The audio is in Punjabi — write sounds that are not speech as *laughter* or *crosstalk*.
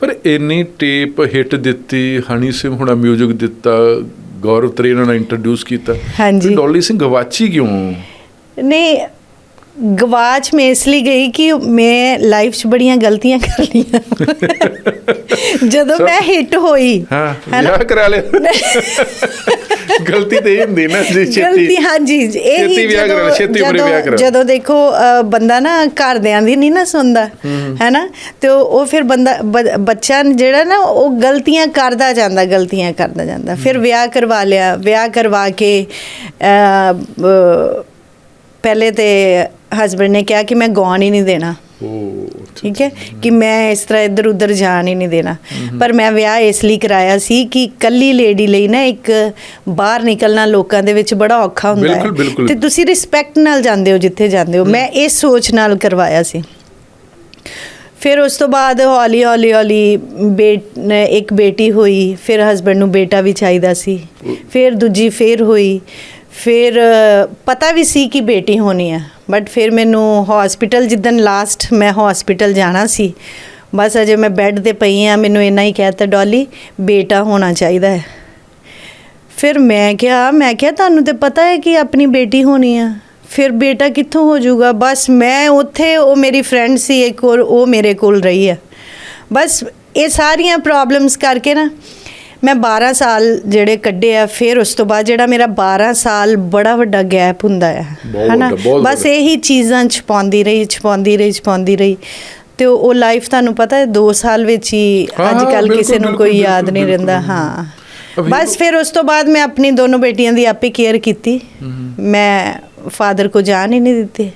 ਪਰ ਇੰਨੀ ਟੇਪ ਹਿੱਟ ਦਿੱਤੀ ਹਨੀ ਸਿੰਘ ਹੁਣਾ 뮤직 ਦਿੱਤਾ ਗੌਰਵ ਤ੍ਰੇਨਾ ਨੇ ਇੰਟਰੋਡਿਊਸ ਕੀਤਾ। ਹਾਂਜੀ। ਡੋਲੀ ਸਿੰਘ ਗਵਾਚੀ ਕਿਉਂ? ਨਹੀਂ ਗਵਾਚ ਮੈਂ ਇਸ ਲਈ ਗਈ ਕਿ ਮੈਂ ਲਾਈਫ 'ਚ ਬੜੀਆਂ ਗਲਤੀਆਂ ਕਰ ਲਈਆਂ। *laughs* ਜਦੋਂ ਮੈਂ ਹਿੱਟ ਹੋਈ ਹਾਂ ਵਿਆਹ ਕਰਾ ਲਿਆ। ਗਲਤੀ ਤੇ ਇਹ ਹੁੰਦੀ ਨਾ ਜੀ ਛੇਤੀ। ਗਲਤੀ ਹਾਂਜੀ ਇਹ ਛੇਤੀ ਵਿਆਹ ਕਰਾ ਛੇਤੀ ਉਮਰੇ ਵਿਆਹ ਕਰਾ। ਜਦੋਂ ਦੇਖੋ ਬੰਦਾ ਨਾ ਘਰਦਿਆਂ ਦੀ ਨਹੀਂ ਨਾ ਸੁਣਦਾ ਹੈ ਨਾ? ਤੇ ਉਹ ਫਿਰ ਬੰਦਾ ਬੱਚਾ ਜਿਹੜਾ ਨਾ ਉਹ ਗਲਤੀਆਂ ਕਰਦਾ ਜਾਂਦਾ ਗਲਤੀਆਂ ਕਰਦਾ ਜਾਂਦਾ। ਫਿਰ ਵਿਆਹ ਕਰਵਾ ਲਿਆ ਵਿਆਹ ਕਰਵਾ ਕੇ ਪਹਿਲੇ ਤੇ ਹਸਬੰਡ ਨੇ ਕਿਹਾ ਕਿ ਮੈਂ ਗਾਉਣ ਹੀ ਨਹੀਂ ਦੇਣਾ। ਠੀਕ ਹੈ ਕਿ ਮੈਂ ਇਸ ਤਰ੍ਹਾਂ ਇੱਧਰ ਉੱਧਰ ਜਾਣ ਹੀ ਨਹੀਂ ਦੇਣਾ। ਪਰ ਮੈਂ ਵਿਆਹ ਇਸ ਲਈ ਕਰਾਇਆ ਸੀ ਕਿ ਕੱਲੀ ਲੇਡੀ ਲਈ ਨਾ ਇੱਕ ਬਾਹਰ ਨਿਕਲਣਾ ਲੋਕਾਂ ਦੇ ਵਿੱਚ ਬੜਾ ਔਖਾ ਹੁੰਦਾ ਬਿਲਕੁਲ। ਤੇ ਤੁਸੀਂ ਰਿਸਪੈਕਟ ਨਾਲ ਜਾਂਦੇ ਹੋ ਜਿੱਥੇ ਜਾਂਦੇ ਹੋ। ਮੈਂ ਇਸ ਸੋਚ ਨਾਲ ਕਰਵਾਇਆ ਸੀ। ਫਿਰ ਉਸ ਤੋਂ ਬਾਅਦ ਹੌਲੀ ਹੌਲੀ ਹੌਲੀ ਬੇਟ ਇੱਕ ਬੇਟੀ ਹੋਈ ਫਿਰ ਹਸਬੰਡ ਨੂੰ ਬੇਟਾ ਵੀ ਚਾਹੀਦਾ ਸੀ। ਫਿਰ ਦੂਜੀ ਫਿਰ ਹੋਈ। ਫਿਰ ਪਤਾ ਵੀ ਸੀ ਕਿ ਬੇਟੀ ਹੋਣੀ ਹੈ ਬਟ ਫਿਰ ਮੈਨੂੰ ਹਸਪੀਟਲ ਜਿੱਦਨ ਲਾਸਟ ਮੈਂ ਹਸਪੀਟਲ ਜਾਣਾ ਸੀ। ਬਸ ਅਜੇ ਮੈਂ ਬੈੱਡ ਤੇ ਪਈ ਆ ਮੈਨੂੰ ਇੰਨਾ ਹੀ ਕਹਿਤਾ ਡੋਲੀ ਬੇਟਾ ਹੋਣਾ ਚਾਹੀਦਾ ਹੈ। ਫਿਰ ਮੈਂ ਕਿਹਾ ਮੈਂ ਕਿਹਾ, ਤੁਹਾਨੂੰ ਤੇ ਪਤਾ ਹੈ ਕਿ ਆਪਣੀ ਬੇਟੀ ਹੋਣੀ ਆ। ਫਿਰ ਬੇਟਾ ਕਿੱਥੋਂ ਹੋ ਜਾਊਗਾ? ਬਸ ਮੈਂ ਉੱਥੇ, ਉਹ ਮੇਰੀ ਫਰੈਂਡ ਸੀ ਇੱਕ ਹੋਰ, ਉਹ ਮੇਰੇ ਕੋਲ ਰਹੀ ਆ। ਬਸ ਇਹ ਸਾਰੀਆਂ ਪ੍ਰੋਬਲਮਸ ਕਰਕੇ ਨਾ ਮੈਂ 12 ਸਾਲ ਜਿਹੜੇ ਕੱਢੇ ਆ ਫਿਰ ਉਸ ਤੋਂ ਬਾਅਦ ਜਿਹੜਾ ਮੇਰਾ 12 ਸਾਲ ਬੜਾ ਵੱਡਾ ਗੈਪ ਹੁੰਦਾ ਬਹੁਤ ਹਨਾ? ਬਸ। ਇਹੀ ਚੀਜ਼ਾਂ ਛਪਾਉਂਦੀ ਰਹੀ ਛਪਾਉਂਦੀ ਰਹੀ ਛਪਾਉਂਦੀ ਰਹੀ। ਤੇ ਉਹ ਲਾਈਫ ਤੁਹਾਨੂੰ ਪਤਾ ਹੈ 2 ਸਾਲ ਵਿੱਚ ਹੀ ਹਾਂ, ਅੱਜ ਕੱਲ ਕਿਸੇ ਨੂੰ ਕੋਈ ਯਾਦ ਨਹੀਂ ਰਹਿੰਦਾ। ਹਾਂ। ਬਸ ਫਿਰ ਉਸ ਤੋਂ ਬਾਅਦ ਮੈਂ ਆਪਣੀ ਦੋਨੋਂ ਬੇਟੀਆਂ ਦੀ ਆਪੇ ਕੇਅਰ ਕੀਤੀ। ਮੈਂ ਫਾਦਰ ਕੋ ਜਾਣ ਹੀ ਨਹੀਂ ਦਿੱਤੇ।